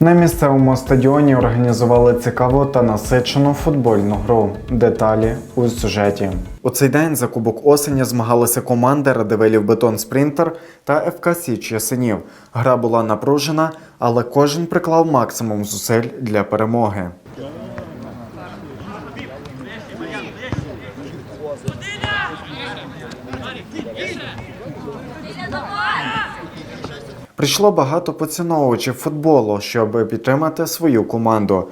На місцевому стадіоні організували цікаву та насичену футбольну гру. Деталі у сюжеті. У цей день за Кубок осені змагалися команди Радивилів Бетон Спринтер та ФК Січ Ясенів. Гра була напружена, але кожен приклав максимум зусиль для перемоги. Прийшло багато поціновувачів футболу, щоб підтримати свою команду.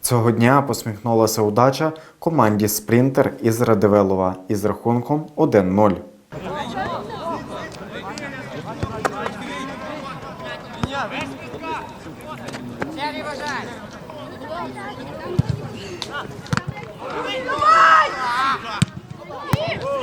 Цього дня посміхнулася удача команді Спринтер із Радивилова із рахунком 1-0.